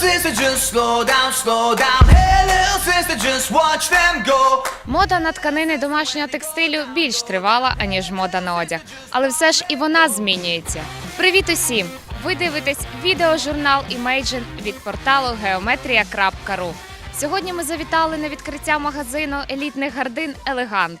sister, just slow. Мода на тканини домашнього текстилю більш тривала, аніж мода на одяг. Але все ж і вона змінюється. Привіт усім! Ви дивитесь відеожурнал Imagine від порталу geometria.ru. Сьогодні ми завітали на відкриття магазину елітних гардин Елегант.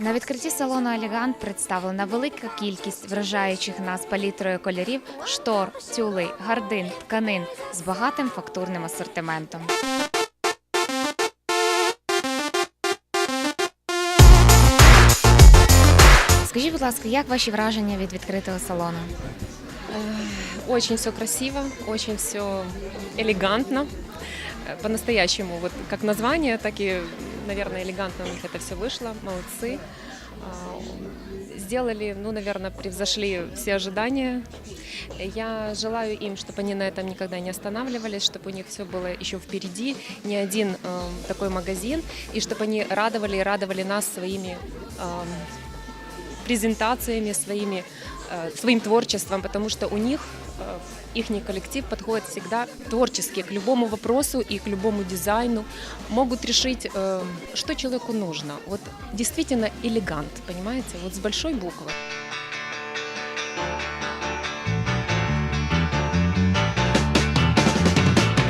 На відкритті салону Елегант представлена велика кількість вражаючих нас палітрою кольорів, штор, тюлей, гардин, тканин з багатим фактурним асортиментом. Скажіть, будь ласка, як ваші враження від відкритого салону? Очень все красиво, очень все элегантно. Э, По-настоящему, вот как название, так и, наверное, элегантно у них это все вышло. Молодцы. А, Сделали, ну, наверное, превзошли все ожидания. Я желаю им, чтобы они на этом никогда не останавливались, чтобы у них все было еще впереди, не один э, такой магазин, и чтобы они радовали и радовали нас своими эм, презентациями, своими, э, своим творчеством, потому что у них их коллектив подходит всегда творчески к любому вопросу и к любому дизайну. Могут решить, э, что человеку нужно. Вот действительно элегант, понимаете, вот с большой буквы.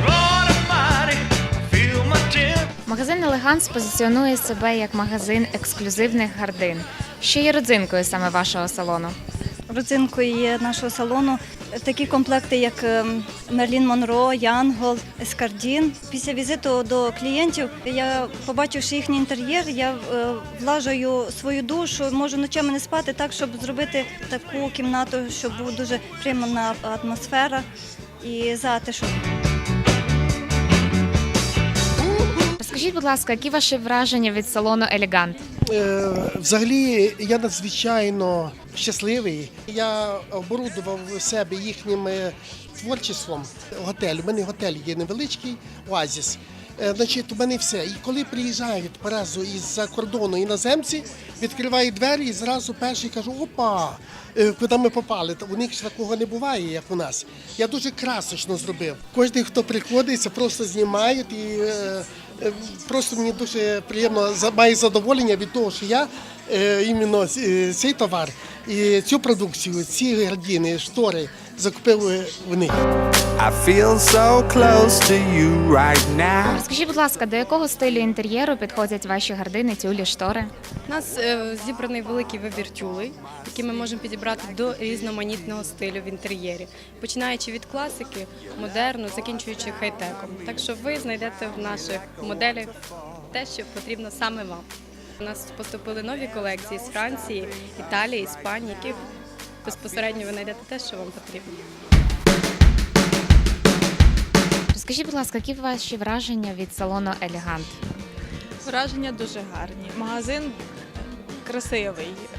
Lord Almighty, feel my tears. Магазин Елегант позиціонує себе як магазин ексклюзивних гардин. Що є родзинкою саме вашого салону? Родзинкою є нашого салону такі комплекти, як ем, Мерлін Монро, Янгол, Ескардін. Після візиту до клієнтів я побачивши їхній інтер'єр, я е, влажую свою душу, можу ночами не спати так, щоб зробити таку кімнату, щоб була дуже приємна атмосфера і затишок. Розкажіть, будь ласка, які ваші враження від салону Елегант? Е, Взагалі я надзвичайно щасливий. Я оборудував себе їхнім е, творчеством. Готель. У мене готель є невеличкий оазіс. Е, Значить, у мене все. І коли приїжджають по із-за кордону іноземці, відкривають двері і зразу перший кажу, опа, куди ми попали. У них ж такого не буває, як у нас. Я дуже красочно зробив. Кожен, хто приходить, просто знімають і просто мені дуже приємно маю задоволення від того, що я е, іменно е, цей товар і цю продукцію, ці гардіни, штори закупив е, в них. I feel so close to you right now. Розкажіть, будь ласка, до якого стилю інтер'єру підходять ваші гардини, тюлі, штори? У нас е, зібраний великий вибір тюлей, які ми можемо підібрати до різноманітного стилю в інтер'єрі, починаючи від класики, модерну, закінчуючи хай-теком. Так що ви знайдете в наших моделях те, що потрібно саме вам. У нас поступили нові колекції з Франції, Італії, Іспанії, яких безпосередньо ви знайдете те, що вам потрібно. Розкажіть, будь ласка, які ваші враження від салону Елегант? Враження дуже гарні. Магазин красивий, е,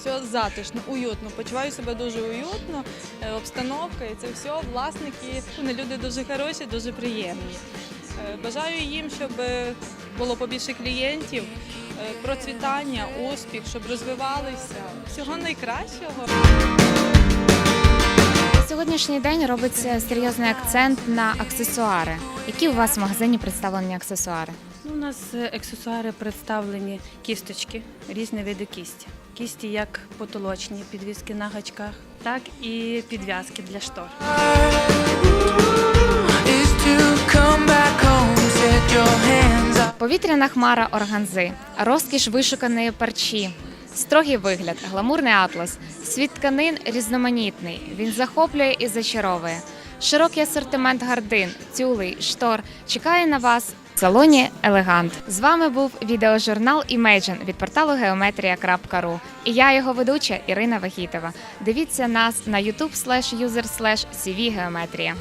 все затишно, уютно. Почуваю себе дуже уютно. Е, Обстановка і це все. Власники, вони люди дуже хороші, дуже приємні. Е, Бажаю їм, щоб було побільше клієнтів, процвітання, успіх, щоб розвивалися. Всього найкращого. На сьогоднішній день робиться серйозний акцент на аксесуари. Які у вас в магазині представлені аксесуари? Ну, У нас е, аксесуари представлені кісточки, різні види кісті. Кісті як потолочні, підвіски на гачках, так і підв'язки для штор. Повітряна хмара органзи, розкіш вишуканої парчі, строгий вигляд, гламурний атлас, світ тканин різноманітний. Він захоплює і зачаровує. Широкий асортимент гардин, тюлей, штор чекає на вас в салоні Елегант. З вами був відеожурнал Imagine від порталу geometria.ru. І я його ведуча Ірина Вахітова. Дивіться нас на youtube slash user slash cv geometria.